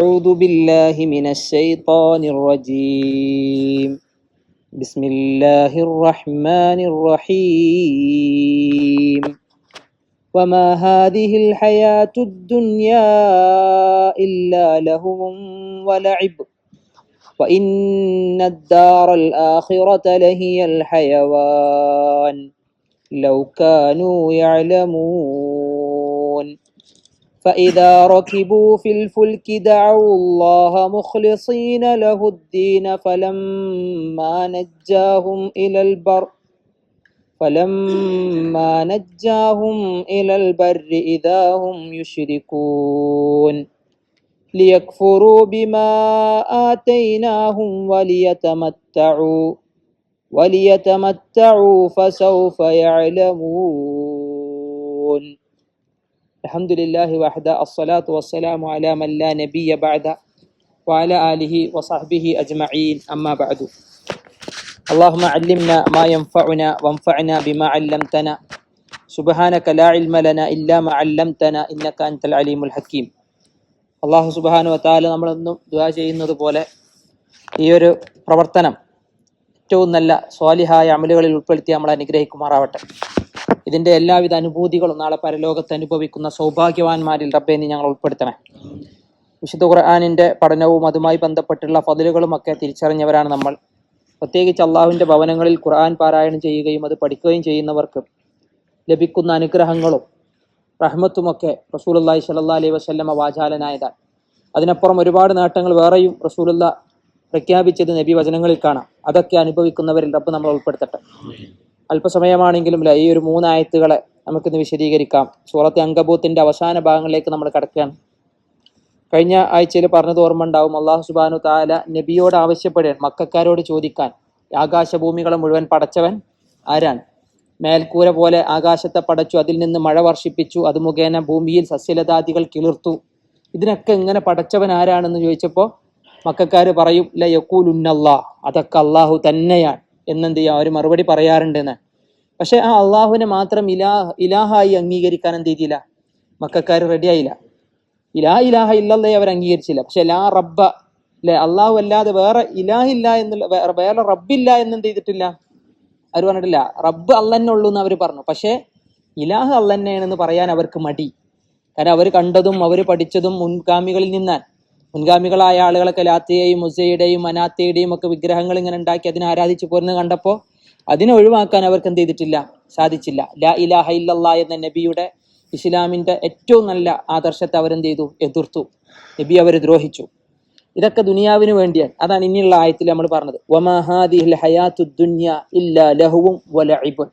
أعوذ بالله من الشيطان الرجيم. بسم الله الرحمن الرحيم. وما هذه الحياة الدنيا إلا لهو ولعب. وإن الدار الآخرة لهي الحيوان. لو كانوا يعلمون. فإذا ركبوا في الفلك دعوا الله مخلصين له الدين فلما نجاهم إلى البر فلما نجاهم إلى البر إذا هم يشركون. ليكفروا بما آتيناهم وليتمتعوا وليتمتعوا فسوف يعلمون. الحمد لله وحده الصلاة والسلام على من لا نبي بعد وعلى آله وصحبه أجمعين أما بعد اللهم علمنا ما ينفعنا وانفعنا بما علمتنا سبحانك لا علم لنا إلا ما علمتنا إنك أنت العليم الحكيم അള്ളാഹു സുബാനു വത്താല നമ്മളെന്നും ദുആ ചെയ്യുന്നത് പോലെ ഈ ഒരു പ്രവർത്തനം ഏറ്റവും നല്ല സ്വാലിഹായ അമലുകളിൽ ഉൾപ്പെടുത്തി നമ്മളെ അനുഗ്രഹിക്കുമാറാവട്ടെ ഇതിന്റെ എല്ലാവിധ അനുഭൂതികളും നാളെ പരലോകത്ത് അനുഭവിക്കുന്ന സൗഭാഗ്യവാന്മാരിൽ റബ്ബെ നീ ഞങ്ങൾ ഉൾപ്പെടുത്തണേ വിശുദ്ധ ഖുർആാനിന്റെ പഠനവും അതുമായി ബന്ധപ്പെട്ടുള്ള ഫതിലുകളും ഒക്കെ തിരിച്ചറിഞ്ഞവരാണ് നമ്മൾ. പ്രത്യേകിച്ച് അള്ളാഹുവിന്റെ ഭവനങ്ങളിൽ ഖുർആൻ പാരായണം ചെയ്യുകയും അത് പഠിക്കുകയും ചെയ്യുന്നവർക്ക് ലഭിക്കുന്ന അനുഗ്രഹങ്ങളും റഹ്മത്തുമൊക്കെ റസൂലുള്ളാഹി സ്വല്ലല്ലാഹി അലൈഹി വസല്ലമ വാചാലനായതാണ്. അതിനപ്പുറം ഒരുപാട് നേട്ടങ്ങൾ വേറെയും റസൂലുള്ള പ്രഖ്യാപിച്ചത് നബി വചനങ്ങളിൽ കാണാം. അതൊക്കെ അനുഭവിക്കുന്നവരിൽ റബ്ബ് നമ്മൾ ഉൾപ്പെടുത്തട്ടെ. അല്പസമയമാണെങ്കിലും ഈ ഒരു മൂന്നായത്തുകളെ നമുക്കിന്ന് വിശദീകരിക്കാം. സൂറത്തെ അങ്കബൂത്തിന്റെ അവസാന ഭാഗങ്ങളിലേക്ക് നമ്മൾ കടക്കുകയാണ്. കഴിഞ്ഞ ആഴ്ചയിൽ പറഞ്ഞത് ഓർമ്മ ഉണ്ടാവും അള്ളാഹു സുബാനു താല നബിയോട് ആവശ്യപ്പെടുകയാണ് മക്കാരോട് ചോദിക്കാൻ ആകാശഭൂമികളെ മുഴുവൻ പടച്ചവൻ ആരാണ്? മേൽക്കൂര പോലെ ആകാശത്തെ പടച്ചു അതിൽ നിന്ന് മഴ വർഷിപ്പിച്ചു അത് മുഖേന ഭൂമിയിൽ സസ്യലതാദികൾ കിളിർത്തു. ഇതിനൊക്കെ ഇങ്ങനെ പടച്ചവൻ ആരാണെന്ന് ചോദിച്ചപ്പോൾ മക്കാര് പറയും ലയക്കൂലുന്നല്ലാ യക്കൂലുന്നല്ലാ അതൊക്കെ അള്ളാഹു തന്നെയാണ്. എന്നെന്ത് ചെയ്യാം? അവർ മറുപടി പറയാറുണ്ടെന്ന്. പക്ഷെ ആ അള്ളാഹുവിനെ മാത്രം ഇലാ ഇലാഹായി അംഗീകരിക്കാൻ എന്ത് ചെയ്തില്ല? മക്കാർ റെഡിയായില്ല ഇലാ ഇലാഹ ഇല്ലല്ലേ അവർ അംഗീകരിച്ചില്ല. പക്ഷെ ലാ റബ്ബ അല്ലെ അള്ളാഹു അല്ലാതെ വേറെ ഇലാഹില്ല എന്നുള്ള വേറെ റബ്ബില്ല എന്നെന്ത് ചെയ്തിട്ടില്ല? അവർ പറഞ്ഞിട്ടില്ല. റബ്ബ് അല്ലന്നെ ഉള്ളൂ എന്ന് അവർ പറഞ്ഞു. പക്ഷേ ഇലാഹ് അല്ലന്നെയാണെന്ന് പറയാൻ അവർക്ക് മടി. കാരണം അവർ കണ്ടതും അവർ പഠിച്ചതും മുൻഗാമികളിൽ നിന്നാണ് മുൻഗാമികളായ ആളുകളൊക്കെ ലാത്തയെയും മുസയുടെയും മനാത്തയുടെയും ഒക്കെ വിഗ്രഹങ്ങൾ ഇങ്ങനെ ഉണ്ടാക്കി അതിനെ ആരാധിച്ചു പോരുന്നത് കണ്ടപ്പോൾ അതിനെ ഒഴിവാക്കാൻ അവർക്ക് എന്ത് ചെയ്തിട്ടില്ല? സാധിച്ചില്ല. ലാ ഇലാഹ ഇല്ലല്ലാ എന്ന നബിയുടെ ഇസ്ലാമിന്റെ ഏറ്റവും നല്ല ആദർശത്തെ അവരെന്ത് ചെയ്തു? എതിർത്തു. നബി അവർ ദ്രോഹിച്ചു. ഇതൊക്കെ ദുനിയാവിന് വേണ്ടിയാണ്. അതാണ് ഇനിയുള്ള ആയത്തിൽ നമ്മൾ പറഞ്ഞത്. വമാ ഹാദിഹിൽ ഹയാത്തു ദുന്യ ഇല്ല ലഹുവും വലഇബുൻ.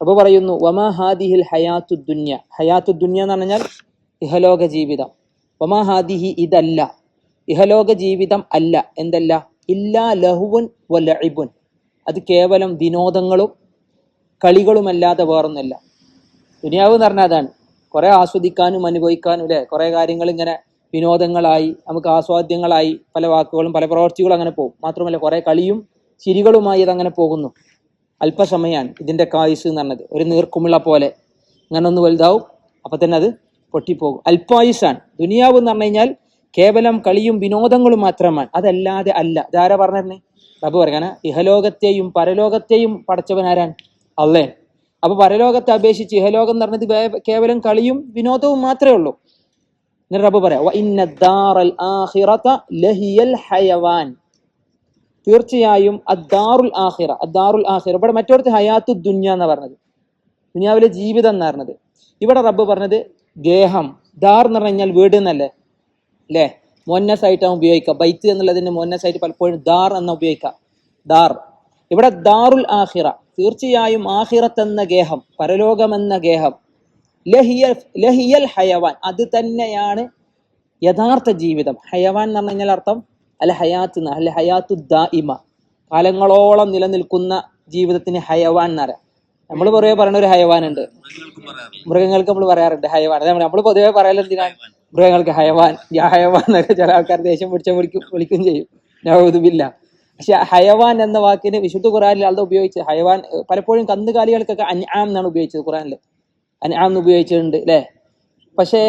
അപ്പൊ പറയുന്നു വമാ ഹാദിഹിൽ ഹയാത്തു ദുന്യ. ഹയാത്തു ദുന്യ എന്ന് പറഞ്ഞാൽ ഇഹലോക ജീവിതം. വമാ ഹാദിഹി ഇതല്ല. ഇഹലോക ജീവിതം അല്ല. എന്തല്ല? ഇല്ലാ ലഹുവുൻ വലഇബുൻ. അത് കേവലം വിനോദങ്ങളും കളികളുമല്ലാതെ വേറൊന്നല്ല ദുനിയാവ് എന്ന് പറഞ്ഞാൽ അതാണ്. കുറേ ആസ്വദിക്കാനും അനുഭവിക്കാനും അല്ലെ? കുറേ കാര്യങ്ങൾ ഇങ്ങനെ വിനോദങ്ങളായി നമുക്ക് ആസ്വാദ്യങ്ങളായി പല വാക്കുകളും പല പ്രവർത്തികളും അങ്ങനെ പോകും. മാത്രമല്ല കുറേ കളിയും ചിരികളുമായി അതങ്ങനെ പോകുന്നു. അല്പസമയമാണ് ഇതിന്റെ കായുസ് എന്ന് പറഞ്ഞത്. ഒരു നീർക്കുമിള പോലെ. ഇങ്ങനെ ഒന്ന് വലുതാവും അപ്പൊ തന്നെ അത് പൊട്ടിപ്പോകും. അല്പായുസാണ്. ദുനിയാവ് എന്ന് പറഞ്ഞു കഴിഞ്ഞാൽ കേവലം കളിയും വിനോദങ്ങളും മാത്രമാണ്. അതല്ലാതെ അല്ല. ഇതാരാ പറഞ്ഞേ റബ്ബ് പറയാണ് ഇഹലോകത്തെയും പരലോകത്തെയും പടച്ചവൻ ആരാൻ അല്ലേ അപ്പൊ പരലോകത്തെ അപേക്ഷിച്ച് ഇഹലോകം എന്ന് പറഞ്ഞത് കേവലം കളിയും വിനോദവും മാത്രമേ ഉള്ളൂ. എന്നിട്ട് റബ്ബ് പറയാം "വ ഇന്ന ദാറൽ ആഖിറത ലഹിയൽ ഹയവാൻ. തീർച്ചയായും അദ്ദാറുൽ ആഹിറ അദ്ദാറുൽ ആഹിറ ഇവിടെ മറ്റൊരുത്ത് ഹയാത്തു ദുന്യ എന്ന് പറഞ്ഞത്. ദുനിയാവിലെ ജീവിതം എന്ന് പറഞ്ഞത്. ഇവിടെ റബ്ബ് പറഞ്ഞത് ഗേഹം. ദാർ എന്ന് പറഞ്ഞു കഴിഞ്ഞാൽ വീട് എന്നല്ലേ? അല്ലേ? മോന്നസ് ആയിട്ടാണ് ഉപയോഗിക്കുക. ബൈത്ത് എന്നുള്ളതിന് മൊന്നസായിട്ട് പലപ്പോഴും ദാർ എന്ന ഉപയോഗിക്കുക. ദാർ. ഇവിടെ ദാറുൽ ആഹിറ തീർച്ചയായും ആഹിറത്ത് എന്ന ഗേഹം പരലോകം എന്ന ഗേഹം. ലഹിയൽ ലഹിയൽ ഹയവാൻ. അത് തന്നെയാണ് യഥാർത്ഥ ജീവിതം. ഹയവാൻ എന്ന് പറഞ്ഞു കഴിഞ്ഞാൽ അർത്ഥം അല്ല ഹയാത്ത് അല്ല ഹയാത്തു ദായിമ കാലങ്ങളോളം നിലനിൽക്കുന്ന ജീവിതത്തിന് ഹയവാൻ എന്നറിയാം നമ്മൾ പൊതുവെ പറയുന്ന ഒരു ഹയവാൻ ഉണ്ട് മൃഗങ്ങൾക്ക് നമ്മൾ പറയാറുണ്ട് ഹയവാൻ അതെ നമ്മൾ പൊതുവെ പറയാൻ എന്തിനാണ് മൃഗങ്ങൾക്ക് ഹയവാൻ യാ ഹയവാൻ എന്നൊക്കെ ചില ആൾക്കാർ ദേഷ്യം പിടിച്ച വിളിക്കും വിളിക്കും ചെയ്യും. നവതുബില്ല പക്ഷെ ഹയവാൻ എന്ന വാക്കിന് വിശുദ്ധ ഖുറാനിൽ അത് ഉപയോഗിച്ച് ഹയവാൻ പലപ്പോഴും കന്നുകാലികൾക്കൊക്കെ അൻആം എന്നാണ് ഉപയോഗിച്ചത് ഖുറാനിൽ അൻആം എന്ന് ഉപയോഗിച്ചിട്ടുണ്ട് അല്ലേ? പക്ഷേ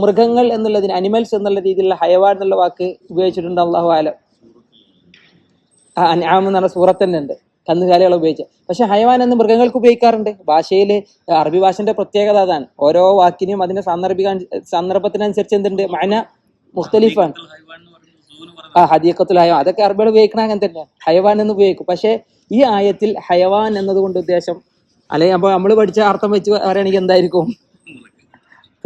മൃഗങ്ങൾ എന്നുള്ളതിന് അനിമൽസ് എന്നുള്ള രീതിയിലുള്ള ഹയവാൻ എന്നുള്ള വാക്ക് ഉപയോഗിച്ചിട്ടുണ്ട് അള്ളാഹു ആലം ആ അൻആം എന്ന് പറഞ്ഞ സൂറത്ത് തന്നെ ഉണ്ട് കന്നുകാലികൾ ഉപയോഗിച്ച്. പക്ഷെ ഹയവാൻ എന്ന് മൃഗങ്ങൾക്ക് ഉപയോഗിക്കാറുണ്ട്. ഭാഷയിൽ അറബി ഭാഷന്റെ പ്രത്യേകത അതാണ്. ഓരോ വാക്കിനും അതിന്റെ സാന്ദർഭിക സന്ദർഭത്തിനനുസരിച്ച് എന്തുണ്ട്? മന മുഖ്തലിഫാണ്. ആ ഹദീഖത്തുൽ ഹയവാൻ അതൊക്കെ അറബികൾ ഉപയോഗിക്കണ അങ്ങനെ തന്നെ. ഹയവാൻ എന്ന് ഉപയോഗിക്കും. പക്ഷേ ഈ ആയത്തിൽ ഹയവാൻ എന്നതുകൊണ്ട് ഉദ്ദേശം അല്ലെങ്കിൽ അപ്പോൾ നമ്മൾ പഠിച്ച അർത്ഥം വെച്ച് പറയുകയാണെങ്കിൽ എന്തായിരിക്കും?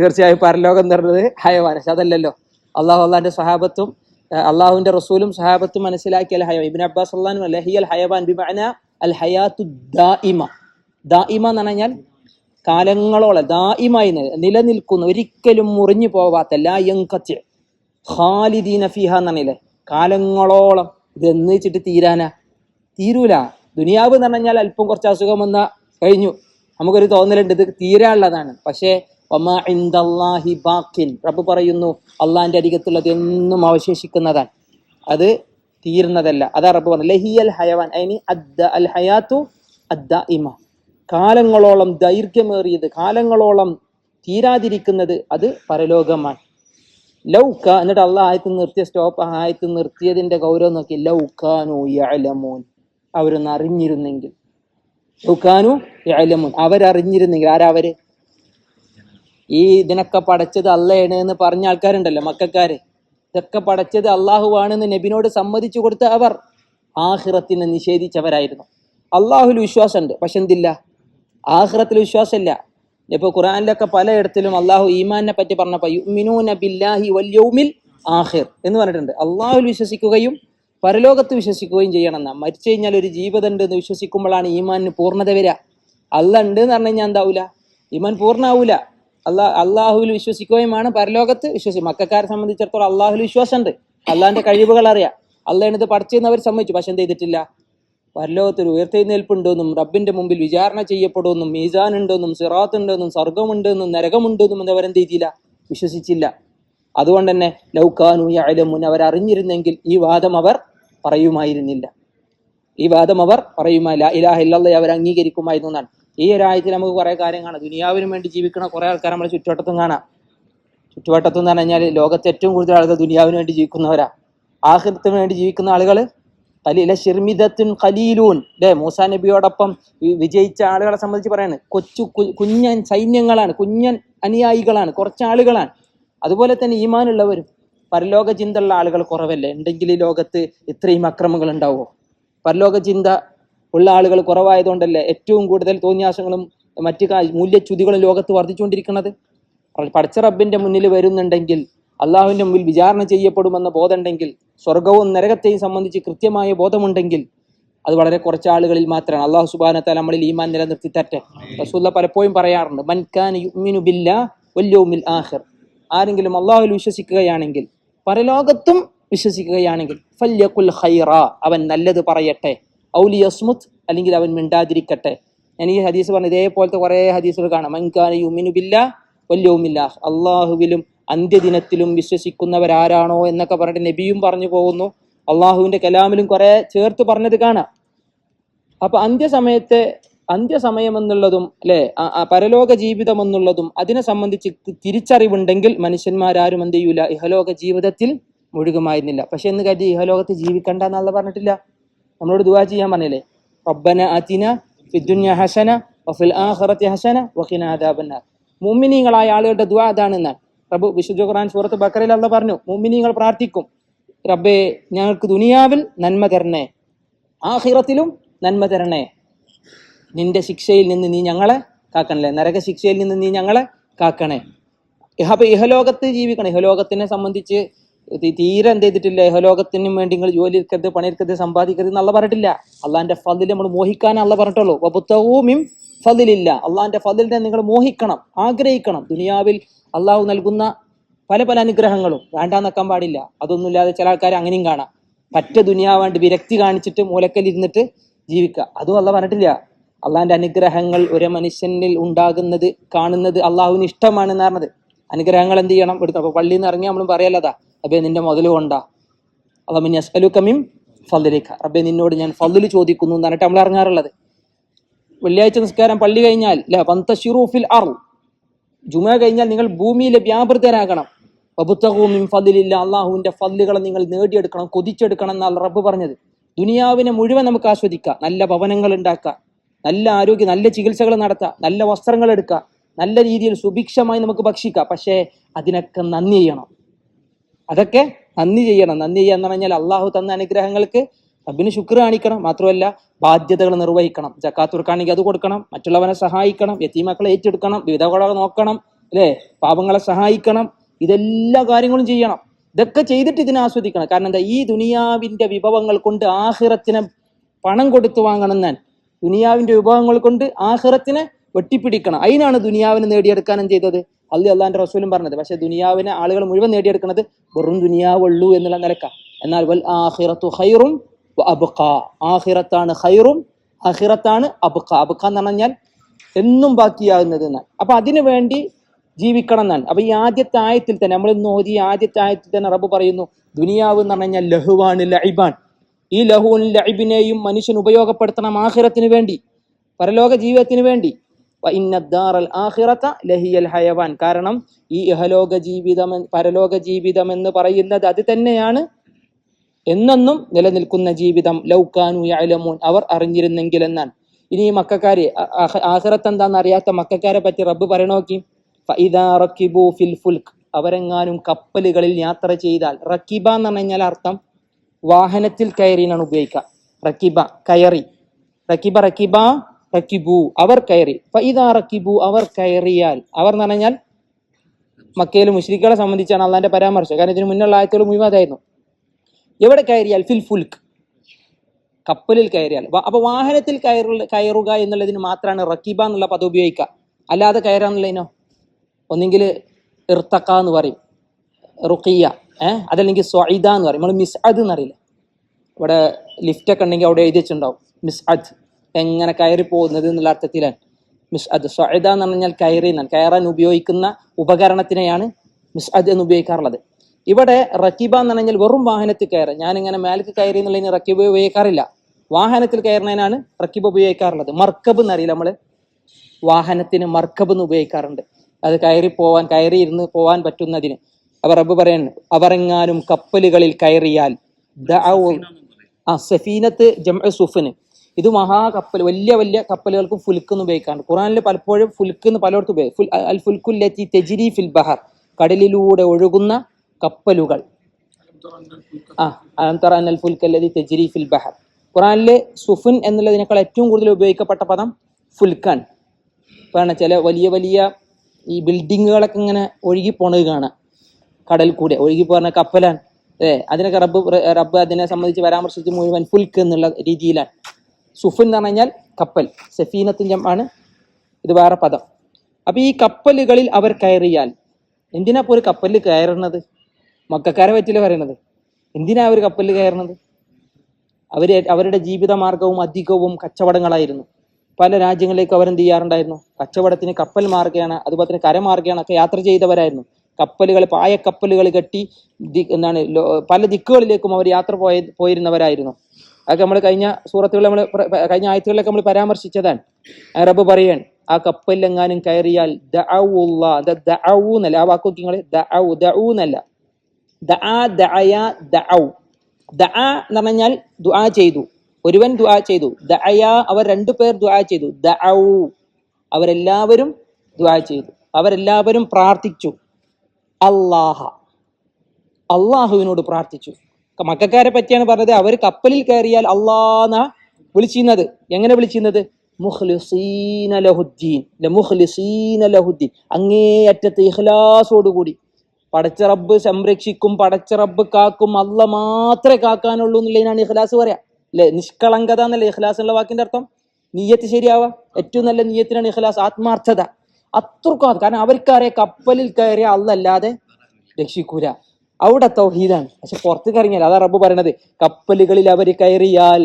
തീർച്ചയായും പരലോകം എന്ന് പറയുന്നത് ഹയവാൻ പക്ഷെ അതല്ലല്ലോ. അള്ളാഹു അള്ളാഹിന്റെ സഹാബത്തും അള്ളാഹുവിന്റെ റസൂലും സഹാബത്തും മനസ്സിലാക്കിയ അൽ ഹയ ഇബിൻ അബ്ബാസ് അള്ളഹാനും ഹയവാൻ ബിമഅന അൽ ഹയാത്തു ദാഇമ. ദാഇമ എന്ന് പറഞ്ഞാൽ കാലങ്ങളോളം ദാഇമായി നിലനിൽക്കുന്ന ഒരിക്കലും മുറിഞ്ഞു പോവാത്ത ലാ യങ്കത്തി ഖാലിദീന ഫിഹ എന്നല്ലേ കാലങ്ങളോളം ഇത് എന്ന് വെച്ചിട്ട് തീരാനാ. തീരൂല. ദുനിയാവ് എന്ന് പറഞ്ഞാൽ അല്പം കുറച്ച് അസുഖം വന്നാൽ കഴിഞ്ഞു. നമുക്കൊരു തോന്നലുണ്ട് ഇത് തീരാനുള്ളതാണ്. പക്ഷേ ബാക്കിൻ റബ്ബ് പറയുന്നു അള്ളാഹിന്റെ അരികത്തുള്ളത് എന്നും അവശേഷിക്കുന്നതാണ്. അത് തീർന്നതല്ല. അതാ റബ്ബ് പറഞ്ഞു ലഹിയൽ ഹയവാൻ അതിന് അദ്ദ അൽ ഹയാത്തു അദ്ദ ഇമ കാലങ്ങളോളം ദൈർഘ്യമേറിയത് കാലങ്ങളോളം തീരാതിരിക്കുന്നത് അത് പരലോകമാണ്. ലൗക്ക എന്നിട്ട് അള്ളാഹ് ആയത്ത് നിർത്തിയ സ്റ്റോപ്പ് ആയത്ത് നിർത്തിയതിന്റെ ഗൗരവം നോക്കി ലൗക്കാനു യലമോൻ അവരൊന്ന് അറിഞ്ഞിരുന്നെങ്കിൽ. ലൗക്കാനു യലമോൻ അവരറിഞ്ഞിരുന്നെങ്കിൽ ആരാ അവർ? ഈ ഇതിനൊക്കെ പടച്ചത് അല്ലയാണ് എന്ന് പറഞ്ഞ ആൾക്കാരുണ്ടല്ലോ മക്കാര്. ഇതൊക്കെ പടച്ചത് അള്ളാഹുവാണെന്ന് നബിനോട് സമ്മതിച്ചു കൊടുത്ത അവർ ആഹ്റത്തിനെ നിഷേധിച്ചവരായിരുന്നു. അള്ളാഹുൽ വിശ്വാസമുണ്ട് പക്ഷെ എന്തില്ല? ആഹിറത്തിൽ വിശ്വാസമില്ല. ഇപ്പൊ ഖുറാനിലൊക്കെ പലയിടത്തിലും അള്ളാഹു ഈമാനെ പറ്റി പറഞ്ഞപ്പോൾ യുമിനൂന ബില്ലാഹി ആഹിർ എന്ന് പറഞ്ഞിട്ടുണ്ട്. അള്ളാഹുൽ വിശ്വസിക്കുകയും പരലോകത്ത് വിശ്വസിക്കുകയും ചെയ്യണം എന്നാ മരിച്ചു കഴിഞ്ഞാൽ ഒരു ജീവിതം ഉണ്ട് എന്ന് വിശ്വസിക്കുമ്പോഴാണ് ഈമാനിന് പൂർണത വരിക. അല്ല ഉണ്ട് എന്ന് പറഞ്ഞു കഴിഞ്ഞാൽ എന്താവൂല? ഈമാൻ പൂർണാവൂല അള്ളാഹ് അള്ളാഹുവിൽ വിശ്വസിക്കുകയും വേണം പരലോകത്ത് വിശ്വസിക്കും. മക്കാരെ സംബന്ധിച്ചിടത്തോളം അള്ളാഹുൽ വിശ്വാസമുണ്ട്. അള്ളാഹിന്റെ കഴിവുകൾ അറിയാം. അള്ളാഹിനത് അവർ സമ്മതിച്ചു. പക്ഷെ എന്ത് ചെയ്തിട്ടില്ല? പരലോകത്ത് പരലോകത്തിൽ ഉയർത്തെഴുന്നേൽപ്പുണ്ടെന്നും റബ്ബിന്റെ മുമ്പിൽ വിചാരണ ചെയ്യപ്പെടുമെന്നും മീസാൻ ഉണ്ടെന്നും സിറാത്ത് ഉണ്ടെന്നും സ്വർഗമുണ്ടെന്നും നരകമുണ്ടെന്നും അവരെന്ത് ചെയ്തില്ല? വിശ്വസിച്ചില്ല. അതുകൊണ്ട് തന്നെ ലൗക്കാനു യഅലമുൻ അവർ അറിഞ്ഞിരുന്നെങ്കിൽ ഈ വാദം അവർ പറയുമായിരുന്നില്ല. ഈ വാദം അവർ പറയുമായില്ല ഇലാഹ ഇല്ലല്ലാഹ് അവർ അംഗീകരിക്കുമായിരുന്നു എന്നാണ്. ഈ ഒരു ആയത്തിൽ നമുക്ക് കുറേ കാര്യം കാണാം. ദുനിയാവിന് വേണ്ടി ജീവിക്കുന്ന കുറെ ആൾക്കാർ നമ്മുടെ ചുറ്റുവട്ടത്തും കാണാം. ചുറ്റുവട്ടത്തും എന്ന് പറഞ്ഞു കഴിഞ്ഞാൽ ലോകത്ത് ഏറ്റവും കൂടുതൽ ആളുകൾ ദുനിയാവിന് വേണ്ടി ജീവിക്കുന്നവരാ. ആഹൃത്തിന് വേണ്ടി ജീവിക്കുന്ന ആളുകൾ കലീല ഷിർമിദത്തുൻ കലീലൂൻ അല്ലേ മൂസാ നബിയോടൊപ്പം വിജയിച്ച ആളുകളെ സംബന്ധിച്ച് പറയാണ്. കൊച്ചു കുഞ്ഞൻ സൈന്യങ്ങളാണ് കുഞ്ഞൻ അനുയായികളാണ് കുറച്ച് ആളുകളാണ് അതുപോലെ തന്നെ ഈമാനുള്ളവരും. പരലോക ചിന്തയുള്ള ആളുകൾ കുറവല്ലേ? ഉണ്ടെങ്കിൽ ഈ ലോകത്ത് ഇത്രയും അക്രമങ്ങൾ ഉണ്ടാവുമോ പരലോക ചിന്ത ഉള്ള ആളുകൾ കുറവായതുകൊണ്ടല്ലേ ഏറ്റവും കൂടുതൽ തോന്നിയാസങ്ങളും മറ്റ് മൂല്യച്യുതികളും ലോകത്ത് വർദ്ധിച്ചുകൊണ്ടിരിക്കുന്നത്? പഠിച്ച റബ്ബിന്റെ മുന്നിൽ വരുന്നുണ്ടെങ്കിൽ അള്ളാഹുവിന്റെ മുമ്പിൽ വിചാരണ ചെയ്യപ്പെടുമെന്ന ബോധമുണ്ടെങ്കിൽ സ്വർഗവും നരകത്തെയും സംബന്ധിച്ച് കൃത്യമായ ബോധമുണ്ടെങ്കിൽ അത് വളരെ കുറച്ച് ആളുകളിൽ മാത്രമാണ്. അള്ളാഹു സുബാനത്താൽ നമ്മളിൽ ഈമാൻ നിലനിർത്തി തട്ടെ റസൂല്ല പലപ്പോഴും പറയാറുണ്ട് മൻകാൻ യുമിനു ആഖിർ. ആരെങ്കിലും അള്ളാഹുവിൽ വിശ്വസിക്കുകയാണെങ്കിൽ പരലോകത്തും വിശ്വസിക്കുകയാണെങ്കിൽ ഫല്യഖുൽ ഖൈറ. അവൻ നല്ലത് പറയട്ടെ. ഔലി യസ്മുത്ത് അല്ലെങ്കിൽ അവൻ മിണ്ടാതിരിക്കട്ടെ. ഞാൻ ഈ ഹദീസ് പറഞ്ഞു ഇതേപോലത്തെ കുറേ ഹദീസുകൾ കാണാം. മൻകാന യുമിനു ബില്ലാ വല്യവുമില്ല അള്ളാഹുവിലും അന്ത്യദിനത്തിലും വിശ്വസിക്കുന്നവരാരാണോ എന്നൊക്കെ പറഞ്ഞിട്ട് നബിയും പറഞ്ഞു പോകുന്നു. അള്ളാഹുവിന്റെ കലാമിലും കുറേ ചേർത്ത് പറഞ്ഞത് കാണാം. അപ്പൊ അന്ത്യസമയത്തെ അന്ത്യസമയം എന്നുള്ളതും അല്ലെ പരലോക ജീവിതം എന്നുള്ളതും അതിനെ സംബന്ധിച്ച് തിരിച്ചറിവുണ്ടെങ്കിൽ മനുഷ്യന്മാരാരും എന്ത് ചെയ്യൂല. ഇഹലോക ജീവിതത്തിൽ മുഴുകുമായിരുന്നില്ല. പക്ഷെ എന്ന് കരുതി ഇഹലോകത്ത് ജീവിക്കണ്ട എന്നല്ല പറഞ്ഞിട്ടില്ല. നമ്മളോട് ദുവാ ചെയ്യാൻ പറഞ്ഞില്ലേ? റബ്ബന അതിന ഫിദ്ദുന്യ ഹസന വഫിൽ ആഖിറതി ഹസന വഖിന അദാബന്നാർ. മുഅ്മിനീങ്ങളായ ആളുകളുടെ ദുആ അതാണ് എന്നാണ് റബ്ബ് വിശുദ്ധ ഖുർആൻ സൂറത്ത് ബക്കറയിൽ അല്ല പറഞ്ഞു മുഅ്മിനീങ്ങൾ പ്രാർത്ഥിക്കും. റബ്ബേ ഞങ്ങൾക്ക് ദുനിയാവിൽ നന്മ തരണേ. ആഹിറത്തിലും നന്മ തരണേ. നിന്റെ ശിക്ഷയിൽ നിന്ന് നീ ഞങ്ങളെ കാക്കണല്ലേ? നരക ശിക്ഷയിൽ നിന്ന് നീ ഞങ്ങളെ കാക്കണേ. ഇഹ- ഇഹലോകത്ത് ജീവിക്കണം. ഇഹലോകത്തിനെ സംബന്ധിച്ച് തീരെ എന്ത് ചെയ്തിട്ടില്ല. ഇഹലോകത്തിനും വേണ്ടി നിങ്ങൾ ജോലി എടുക്കരുത് പണിയെടുക്കരുത് സമ്പാദിക്കരുത് എന്നുള്ള പറഞ്ഞിട്ടില്ല. അള്ളാന്റെ ഫതിൽ നമ്മൾ മോഹിക്കാൻ അല്ല പറഞ്ഞിട്ടുള്ളൂ. വബുത്തഹൂമിം ഫതിലില്ല. അള്ളാന്റെ ഫതിലിനെ നിങ്ങൾ മോഹിക്കണം ആഗ്രഹിക്കണം. ദുനിയാവിൽ അള്ളാഹു നൽകുന്ന പല പല അനുഗ്രഹങ്ങളും വേണ്ടാന്നക്കാൻ പാടില്ല. അതൊന്നുമില്ലാതെ ചില ആൾക്കാർ അങ്ങനെയും കാണാം. പറ്റ ദുനിയാവാണ്ട് വിരക്തി കാണിച്ചിട്ട് മൂലക്കലിരുന്നിട്ട് ജീവിക്കുക. അതും അല്ല പറഞ്ഞിട്ടില്ല. അള്ളാഹിന്റെ അനുഗ്രഹങ്ങൾ ഒരു മനുഷ്യനിൽ ഉണ്ടാകുന്നത് കാണുന്നത് അള്ളാഹുവിന് ഇഷ്ടമാണെന്ന് പറഞ്ഞത്. അനുഗ്രഹങ്ങൾ എന്ത് ചെയ്യണം? എടുത്തു അപ്പൊ പള്ളിയിൽ നിന്ന് ഇറങ്ങി നമ്മളും പറയല്ലതാ. അബേ നിന്റെ മുതൽ കൊണ്ടാ. അള്ളാമിൻ അസ്അലുക്കമിം ഫضലിക്ക റബ്ബെ നിന്നോട് ഞാൻ ഫضൽ ചോദിക്കുന്നു എന്നിട്ട് നമ്മൾ ഇറങ്ങാറുള്ളത് വെള്ളിയാഴ്ച നിസ്കാരം പള്ളി കഴിഞ്ഞാൽ ല പന്തശിറൂഫിൽ അർ ജുമ കഴിഞ്ഞാൽ നിങ്ങൾ ഭൂമിയിൽ വ്യാപൃതരാകണം. വബുത്തഹൂമിൻ ഫതിലില്ല അള്ളാഹുവിന്റെ ഫല്ലുകളെ നിങ്ങൾ നേടിയെടുക്കണം കൊതിച്ചെടുക്കണം എന്നാണ് റബ്ബ് പറഞ്ഞത്. ദുനിയാവിനെ മുഴുവൻ നമുക്ക് ആസ്വദിക്കാം. നല്ല ഭവനങ്ങൾ ഉണ്ടാക്കാം. നല്ല ആരോഗ്യം നല്ല ചികിത്സകൾ നടത്താം. നല്ല വസ്ത്രങ്ങൾ എടുക്കുക നല്ല രീതിയിൽ സുഭിക്ഷമായി നമുക്ക് ഭക്ഷിക്കാം. പക്ഷേ അതിനൊക്കെ നന്ദി ചെയ്യണം. അതൊക്കെ നന്ദി ചെയ്യണം. നന്ദി ചെയ്യാന്ന് പറഞ്ഞാൽ അള്ളാഹു തന്ന അനുഗ്രഹങ്ങൾക്ക് റബ്ബിന് ശുക്ർ കാണിക്കണം. മാത്രമല്ല ബാധ്യതകൾ നിർവഹിക്കണം. ജക്കാത്തുർക്കാണെങ്കിൽ അത് കൊടുക്കണം. മറ്റുള്ളവനെ സഹായിക്കണം. യത്തീമാക്കളെ ഏറ്റെടുക്കണം. വിധവകളെ നോക്കണം. അല്ലേ? പാപങ്ങളെ സഹായിക്കണം. ഇതെല്ലാ കാര്യങ്ങളും ചെയ്യണം. ഇതൊക്കെ ചെയ്തിട്ട് ഇതിനെ ആസ്വദിക്കണം. കാരണം എന്താ? ഈ ദുനിയാവിന്റെ വിഭവങ്ങൾ കൊണ്ട് ആഹിറത്തിനെ പണം കൊടുത്തു വാങ്ങണം ഞാൻ. ദുനിയാവിന്റെ വിഭവങ്ങൾ കൊണ്ട് ആഹിറത്തിനെ വെട്ടിപ്പിടിക്കണം. അതിനാണ് ദുനിയാവിനെ നേടിയെടുക്കാനും ചെയ്തത്. അള്ളി അള്ളാന്റെ റസൂലും പറഞ്ഞത്. പക്ഷെ ദുനിയാവിനെ ആളുകൾ മുഴുവൻ നേടിയെടുക്കുന്നത് വെറും ദുനിയാവുള്ളൂ എന്നുള്ള നിലക്ക. എന്നാൽ വൽ ആഹിറത്തു ഹൈറും അബുഖ. ആഹിറത്താണ് ഹൈറും അഹിറത്താണ് അബുഖ. അബുഖ എന്ന് പറഞ്ഞാൽ എന്നും ബാക്കിയാകുന്നത് എന്നാൽ അപ്പൊ അതിനു വേണ്ടി ജീവിക്കണം എന്നാണ്. അപ്പൊ ഈ ആദ്യത്തെ ആയത്തിൽ തന്നെ നമ്മൾ ഇന്ന് ഓതി ആദ്യത്തെ ആയത്തിൽ തന്നെ റബ്ബ് പറയുന്നു ദുനിയാവ് എന്ന് പറഞ്ഞാൽ ലഹുവാണ് ലൈബാൻ ഈ ലഹുവിൻ ലൈബിനെയും മനുഷ്യൻ ഉപയോഗപ്പെടുത്തണം ആഹിറത്തിന് വേണ്ടി പരലോക ജീവിതത്തിന് വേണ്ടി. ഹയവാൻ. കാരണം ഈ ഇഹലോക ജീവിതം പരലോക ജീവിതം എന്ന് പറയുന്നത് അത് തന്നെയാണ്. എന്നെന്നും നിലനിൽക്കുന്ന ജീവിതം ലൗക്കാനു യഅലമൂൻ. അവർ അറിഞ്ഞിരുന്നെങ്കിൽ എന്നാണ്. ഇനി ഈ മക്കാര് ആഖിറത്ത് എന്താണെന്ന് അറിയാത്ത മക്കാരെ പറ്റി റബ്ബ് പറയണോക്കി ഫിൽ ഫുൽക്ക് അവരെങ്ങാനും കപ്പലുകളിൽ യാത്ര ചെയ്താൽ റക്കിബ എന്ന് പറഞ്ഞു കഴിഞ്ഞാൽ അർത്ഥം വാഹനത്തിൽ കയറിനാണ് ഉപയോഗിക്കുക. റക്കിബ കയറി. റക്കിബ റക്കിബ റക്കിബു അവർ കയറി. ഫൈദാ റക്കിബു അവർ കയറിയാൽ. അവർ എന്ന് പറഞ്ഞാൽ മക്കയിൽ മുഷ്രിക്കുകളെ സംബന്ധിച്ചാണ് അള്ളാന്റെ പരാമർശം. കാരണം ഇതിന് മുന്നുള്ള ആയത്തുകൾ മുഴുവൻ അതായിരുന്നു എവിടെ കയറിയാൽ? ഫിൽ ഫുൽക്ക് കപ്പലിൽ കയറിയാൽ. അപ്പൊ വാഹനത്തിൽ കയറു കയറുക എന്നുള്ളതിന് മാത്രമാണ് റക്കീബ എന്നുള്ള പദം ഉപയോഗിക്കുക. അല്ലാതെ കയറാന്നുള്ളതിനോ ഒന്നെങ്കിൽ ഇർത്തക്ക എന്ന് പറയും. റുക്കിയ ഏഹ് അതല്ലെങ്കിൽ സ്വൈദ എന്ന് പറയും. നമ്മൾ മിസ് അത് എന്നറിയില്ല ഇവിടെ ലിഫ്റ്റൊക്കെ ഉണ്ടെങ്കിൽ അവിടെ എഴുതി വെച്ചിട്ടുണ്ടാവും. മിസ് അദ് എങ്ങനെ കയറി പോകുന്നത് എന്നുള്ള അർത്ഥത്തിലാണ്. മിസ് അത് സ്വൈദ എന്ന് പറഞ്ഞാൽ കയറി എന്നാണ്. കയറാൻ ഉപയോഗിക്കുന്ന ഉപകരണത്തിനെയാണ് മിസ് അത് എന്ന് ഉപയോഗിക്കാറുള്ളത്. ഇവിടെ റക്കീബ എന്ന് പറഞ്ഞാൽ വെറും വാഹനത്തിൽ കയറുക ഞാനിങ്ങനെ മേലേക്ക് കയറി എന്നുള്ളതിന് റക്കീബ് ഉപയോഗിക്കാറില്ല. വാഹനത്തിൽ കയറുന്നതിനാണ് റക്കീബ് ഉപയോഗിക്കാറുള്ളത്. മർക്കബ് എന്നറിയില്ല നമ്മൾ വാഹനത്തിന് മർക്കബ് എന്ന് ഉപയോഗിക്കാറുണ്ട്. അത് കയറി പോവാൻ കയറി ഇരുന്ന് പോവാൻ പറ്റുന്നതിന്. അവർ റബ്ബ് പറയുന്നു അവരെങ്ങാനും കപ്പലുകളിൽ കയറിയാൽ ആ സഫീനത്ത് ജം സുഫിന് ഇത് മഹാകപ്പൽ വലിയ വലിയ കപ്പലുകൾക്ക് ഫുൽക്ക് എന്ന് ഉപയോഗിക്കാറുണ്ട്. ഖുറാനിൽ പലപ്പോഴും ഫുൽക്ക് എന്ന് പലയിടത്തും ഉപയോഗിക്കും അൽ ഫുൽക്കുല്ലത്തി തെജിരി ഫിൽ ബഹർ കടലിലൂടെ ഒഴുകുന്ന കപ്പലുകൾ. ആ അലംതറ അന്നൽ ഫുൽക്കല്ലതി തെജിരി ഫിൽ ബഹർ. ഖുറാനിലെ സുഫുൻ എന്നുള്ളതിനേക്കാൾ ഏറ്റവും കൂടുതൽ ഉപയോഗിക്കപ്പെട്ട പദം ഫുൽക്കാൻ. കാരണം ചില വലിയ വലിയ ഈ ബിൽഡിങ്ങുകളൊക്കെ ഇങ്ങനെ ഒഴുകി പോണത് കാണാം. കടൽ കൂടെ ഒഴുകി പോകുന്ന കപ്പലാണ്. ഏ അതിനൊക്കെ റബ്ബ് റബ്ബ് അതിനെ സംബന്ധിച്ച് പരാമർശിച്ച് മുഴുവൻ ഫുൽക്ക് എന്നുള്ള രീതിയിലാണ്. സുഫിൻ എന്ന് പറഞ്ഞു കപ്പൽ സഫീനത്തിന്റെ ആണ് ഇത് വേറെ പദം. അപ്പോൾ ഈ കപ്പലുകളിൽ അവർ കയറിയാൽ എന്തിനാ ഒരു കപ്പലിൽ കയറുന്നത്? മക്കാരെ പറ്റില്ല പറയുന്നത് എന്തിനാ അവർ കപ്പലിൽ കയറുന്നത്? അവർ അവരുടെ ജീവിതമാർഗവും അധികവും കച്ചവടങ്ങളായിരുന്നു. പല രാജ്യങ്ങളിലേക്ക് അവരെന്ത് ചെയ്യാറുണ്ടായിരുന്നു? കച്ചവടത്തിന് കപ്പൽ മാർഗയാണ് അതുപോലെ തന്നെ കരമാർഗയാണ് ഒക്കെ യാത്ര ചെയ്തവരായിരുന്നു. കപ്പലുകൾ പായ കപ്പലുകൾ കെട്ടി എന്താണ് പല ദിക്കുകളിലേക്കും അവർ യാത്ര പോയ പോയിരുന്നവരായിരുന്നു. അതൊക്കെ നമ്മൾ കഴിഞ്ഞ സൂറത്തുകൾ നമ്മൾ കഴിഞ്ഞ ആയത്തുകളിലൊക്കെ നമ്മൾ പരാമർശിച്ചതാണ്. റബ്ബ് പറയാൻ ആ കപ്പലിലെങ്ങാനും കയറിയാൽ ആ വാക്ക് നോക്കി എന്ന് പറഞ്ഞാൽ ദുആ ചെയ്തു. ഒരുവൻ ദുആ ചെയ്തു. ദഅയ അവർ രണ്ടു പേർ ദുആ ചെയ്തു. ദഅൗ അവരെല്ലാവരും ദുആ ചെയ്തു. അവരെല്ലാവരും പ്രാർത്ഥിച്ചു. അള്ളാഹ അള്ളാഹുവിനോട് പ്രാർത്ഥിച്ചു. മക്കാരെ പറ്റിയാണ് പറഞ്ഞത്. അവർ കപ്പലിൽ കയറിയാൽ അള്ളാന്ന വിളിച്ചിരുന്നത്. എങ്ങനെ വിളിച്ചിരുന്നത്? മുഖ്ലിസീന ലഹുദ്ദീൻ. മുഖ്ലിസീന ലഹുദ്ദീൻ. അങ്ങേയറ്റത്തെ ഇഖ്ലാസോടുകൂടി. പടച്ച സംരക്ഷിക്കും പടച്ച റബ്ബ് കാക്കും അല്ല മാത്രമേ കാക്കാനുള്ളൂ എന്നുള്ളതിനാണ് ഇഖ്ലാസ് പറയാ. അല്ലെ? നിഷ്കളങ്കത എന്നല്ലേ ഇഖ്ലാസ് എന്നുള്ള വാക്കിന്റെ അർത്ഥം? നീയത്ത് ശരിയാവാ. ഏറ്റവും നല്ല നീയത്തിനാണ് ഇഖ്ലാസ് ആത്മാർത്ഥത. അത്രക്കും കാരണം അവർക്കറിയാം കപ്പലിൽ കയറിയ അല്ലല്ലാതെ രക്ഷിക്കൂല. അവിടെ തൗഹീദാണ്. പക്ഷെ പുറത്തേക്ക് ഇറങ്ങിയാൽ അതാ റബ്ബ് പറയണത്. കപ്പലുകളിൽ അവർ കയറിയാൽ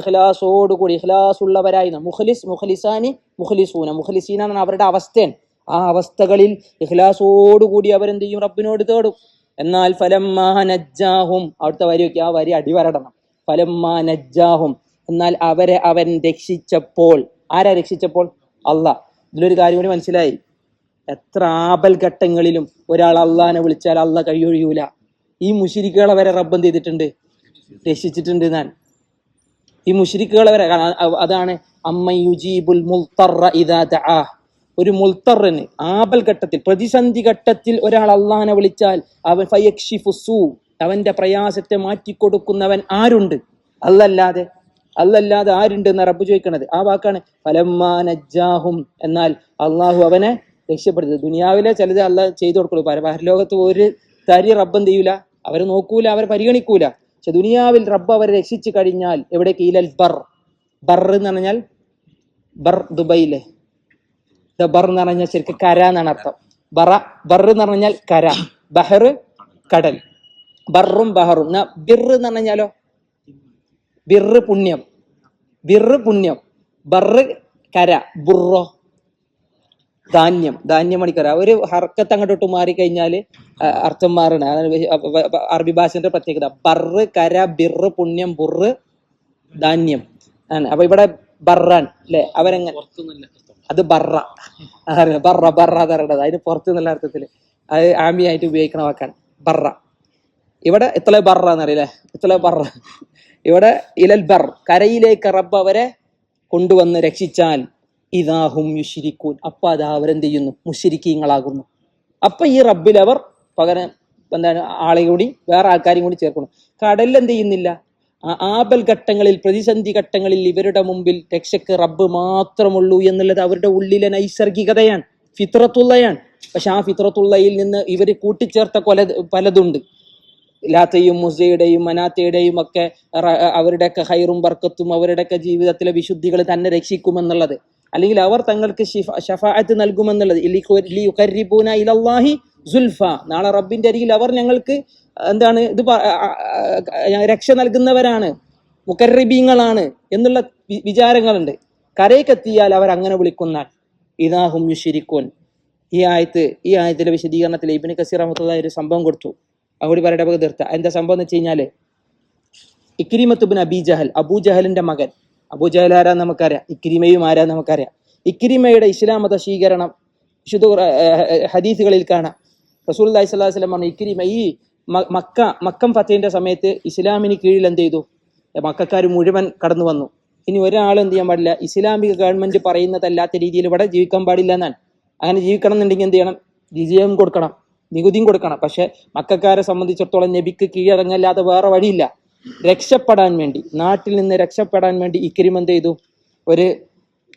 ഇഖ്ലാസോടുകൂടി ഇഖ്ലാസ് ഉള്ളവരായി മുഖലിസ് മുഖലിസാനി മുഖലിസൂന. മുഖലിസീന എന്നാണ് അവരുടെ അവസ്ഥയാണ് ആ അവസ്ഥകളിൽ ഇഖ്ലാസോടുകൂടി അവരെന്ത് ചെയ്യും? റബ്ബിനോട് തേടും. എന്നാൽ ഫലം നജ്ജാഹും അവിടുത്തെ വരിയൊക്കെ ആ വരി അടിവരടണം. ഫലം എന്നാൽ അവരെ അവൻ രക്ഷിച്ചപ്പോൾ ആരാ രക്ഷിച്ചപ്പോൾ? അള്ളാഹ് ഇതിലൊരു കാര്യം കൂടി മനസ്സിലായി. എത്ര ആപൽ ഘട്ടങ്ങളിലും ഒരാൾ അള്ളാനെ വിളിച്ചാൽ അള്ള കഴിയൊഴിയൂല ഈ മുഷിരിക്കുകളെ വരെ റബ്ബ് എന്ത് ചെയ്തിട്ടുണ്ട്? രക്ഷിച്ചിട്ടുണ്ട് ഞാൻ ഈ മുഷിരിക്കുകളെ വരെ അതാണ് അമ്മ യുജീബുൽ ദആ ഒരു മുൽത്തറിന് ആപൽ ഘട്ടത്തിൽ പ്രതിസന്ധി ഘട്ടത്തിൽ ഒരാൾ അള്ളാനെ വിളിച്ചാൽ അവൻ ഫയക്ഷിഫു സൂ അവന്റെ പ്രയാസത്തെ മാറ്റിക്കൊടുക്കുന്നവൻ ആരുണ്ട്? അല്ലല്ലാതെ അല്ലല്ലാതെ ആരുണ്ട് എന്ന് റബ്ബ് ചോദിക്കണത്. ആ വാക്കാണ് ഫലമ്മാ നജ്ജാഹും. എന്നാൽ അള്ളാഹു അവനെ രക്ഷപ്പെടുത്തത് ദുനിയാവിലെ ചിലത് അല്ല ചെയ്തു കൊടുക്കുള്ളൂ. പര- പരലോകത്ത് ഒരു തരി റബ്ബ് എന്ത് ചെയ്യൂല. അവരെ നോക്കൂല അവരെ പരിഗണിക്കൂല. പക്ഷെ ദുനിയാവിൽ റബ്ബ് അവരെ രക്ഷിച്ചു കഴിഞ്ഞാൽ എവിടെ കീലൽ ബർ. ബർ എന്ന് പറഞ്ഞാൽ ബർ ദുബൈയിലെ. ദ ബർ എന്ന് പറഞ്ഞാൽ ശരിക്കും കര എന്നാണ് അർത്ഥം. ബറ ബർ എന്ന് പറഞ്ഞാൽ കര. ബഹർ കടൽ. ബറും ബഹറും. ബിർ എന്ന് പറഞ്ഞാലോ? ബിറ് പുണ്യം. ബിറ് പുണ്യം. ബർ കര. ബുറോ. ധാന്യം ധാന്യം മണിക്കര ഒരു ഹർക്കത്ത് അങ്ങോട്ടോട്ട് മാറിക്കഴിഞ്ഞാൽ ആ, അർത്ഥം മാറണ അറബി ഭാഷന്റെ പ്രത്യേകത. ബറ് കര ബിറ് പുണ്യം ബുറ് ധാന്യം. ആണ്. അപ്പൊ ഇവിടെ ബറാൻ അല്ലെ അവരെങ്ങനെ അത് ബറ. അറിയാം ബറ ബറ പറയണത്. അതിന് പുറത്ത് നല്ല അർത്ഥത്തിൽ അത് ആമിയായിട്ട് ഉപയോഗിക്കണ വാക്കാണ്. ബറ. ഇവിടെ ഇത്തല ബറ എന്നറിയില്ലേ? ഇത്തല ബറ. ഇവിടെ ഇലൽ ബർ. കരയിലേക്ക് റബ്ബ് അവരെ കൊണ്ടുവന്ന് രക്ഷിച്ചാൽ ഇതാഹും യുഷിരിക്കൂൻ അപ്പ അത് അവരെന്ത് ചെയ്യുന്നു മുഷിരിക്കീങ്ങളാകുന്നു അപ്പൊ ഈ റബ്ബിൽ അവർ പകരം എന്താണ് ആളെ കൂടി വേറെ ആൾക്കാരെയും കൂടി ചേർക്കണം കടലിൽ എന്ത് ചെയ്യുന്നില്ല ആപൽ ഘട്ടങ്ങളിൽ പ്രതിസന്ധി ഘട്ടങ്ങളിൽ ഇവരുടെ മുമ്പിൽ രക്ഷക്ക് റബ്ബ് മാത്രമുള്ളൂ എന്നുള്ളത് അവരുടെ ഉള്ളിലെ നൈസർഗികതയാണ് ഫിത്രത്തുള്ളയാണ്. പക്ഷെ ആ ഫിത്രത്തുള്ളയിൽ നിന്ന് ഇവർ കൂട്ടിച്ചേർത്ത കൊല പലതുണ്ട്. ലാത്തയും മുസയുടെയും മനാത്തയുടെയും ഒക്കെ അവരുടെയൊക്കെ ഹൈറും ബർക്കത്തും അവരുടെയൊക്കെ ജീവിതത്തിലെ വിശുദ്ധികൾ തന്നെ രക്ഷിക്കുമെന്നുള്ളത്. അല്ലെങ്കിൽ അവർ തങ്ങൾക്ക് ഷിഫ- ഷഫാഅത്ത് നൽകുമെന്നുള്ളത്. ലിയുഖർരിബൂന ഇലല്ലാഹി സുൽഫ. നാളെ റബ്ബിന്റെ അരികിൽ അവർ ഞങ്ങൾക്ക് എന്താണ് ഇത് രക്ഷ നൽകുന്നവരാണ്. മുക്കറിബീങ്ങളാണ് എന്നുള്ള വിചാരങ്ങളുണ്ട്. കരയ്ക്കെത്തിയാൽ അവർ അങ്ങനെ വിളിക്കുന്ന ഇതാഹും യുഷിരിക്കോൻ ഈ ആയത്ത് ഈ ആയത്തിലെ വിശദീകരണത്തിൽ ഇബിന് കസീർ അഹമ്മത്തുള്ള ഒരു സംഭവം കൊടുത്തു. അവിടെ പറയുടെ തീർത്ത എന്താ സംഭവം എന്ന് വെച്ച് കഴിഞ്ഞാൽ ഇക്രിമത്തുബിൻ അബി ജഹൽ അബൂ ജഹലിന്റെ മകൻ അബൂ ആരാ നമുക്കറിയാം. ഇക്രിമയും ആരാ നമുക്കറിയാം. ഇക്രിമയുടെ ഇസ്ലാം മത സ്വീകരണം വിശുദ്ധ ഹദീസുകളിൽ കാണാം. റസൂൽ അലൈഹി സ്വലാഹു വസ്ലം പറഞ്ഞു ഇക്രിമ ഈ മക്ക മക്കം ഫത്തേന്റെ സമയത്ത് ഇസ്ലാമിന് കീഴിൽ എന്ത് ചെയ്തു? മക്കാർ മുഴുവൻ കടന്നു വന്നു. ഇനി ഒരാൾ എന്ത് ചെയ്യാൻ പാടില്ല. ഇസ്ലാമിക ഗവൺമെന്റ് പറയുന്നതല്ലാത്ത രീതിയിൽ ഇവിടെ ജീവിക്കാൻ പാടില്ല എന്നാണ്. അങ്ങനെ ജീവിക്കണം എന്നുണ്ടെങ്കിൽ എന്ത് ചെയ്യണം? വിജയം കൊടുക്കണം. നികുതിയും കൊടുക്കണം. പക്ഷെ മക്കാരെ സംബന്ധിച്ചിടത്തോളം നബിക്ക് കീഴടങ്ങല്ലാതെ വേറെ വഴിയില്ല. രക്ഷപ്പെടാൻ വേണ്ടി നാട്ടിൽ നിന്ന് രക്ഷപ്പെടാൻ വേണ്ടി ഇക്രിം എന്ത് ചെയ്തു? ഒരു